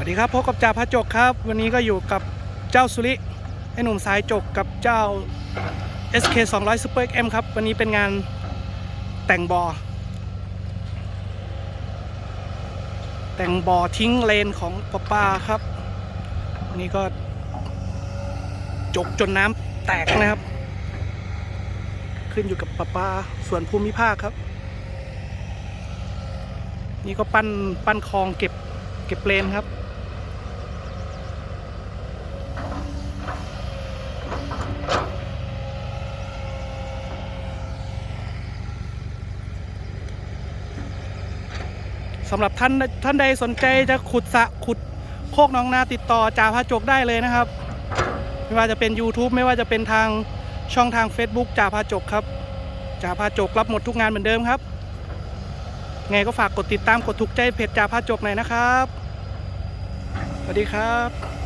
วัสดีครับพบกับจ่าพระจกครับ วันนี้ก็อยู่กับเจ้าสุริไอ้หนุ่มสายจกกับเจ้า SK 200 Super XM ครับ วันนี้เป็นงานแต่งบอแต่งบอทิ้งเลนของปะปาครับอันนี้ก็ จกจนน้ำแตกนะครับ ขึ้นอยู่กับปะปาส่วนภูมิภาคครับ นี่ก็ปั้นปั้นคลองเก็บเก็บเลนครับ สำหรับท่านท่านใดสนใจจะขุดสะขุดโคกน้องนาติดต่อจ่าพระจกได้เลยนะครับ ไม่ว่าจะเป็น YouTube ไม่ว่าจะเป็นทางช่องทาง Facebook จ่าพาจกครับจ่าพาจกรับหมดทุกงานเหมือนเดิมครับ ไงก็ฝากกดติดตามกดถูกใจเพจจ่าพาจกหน่อยนะครับ สวัสดีครับ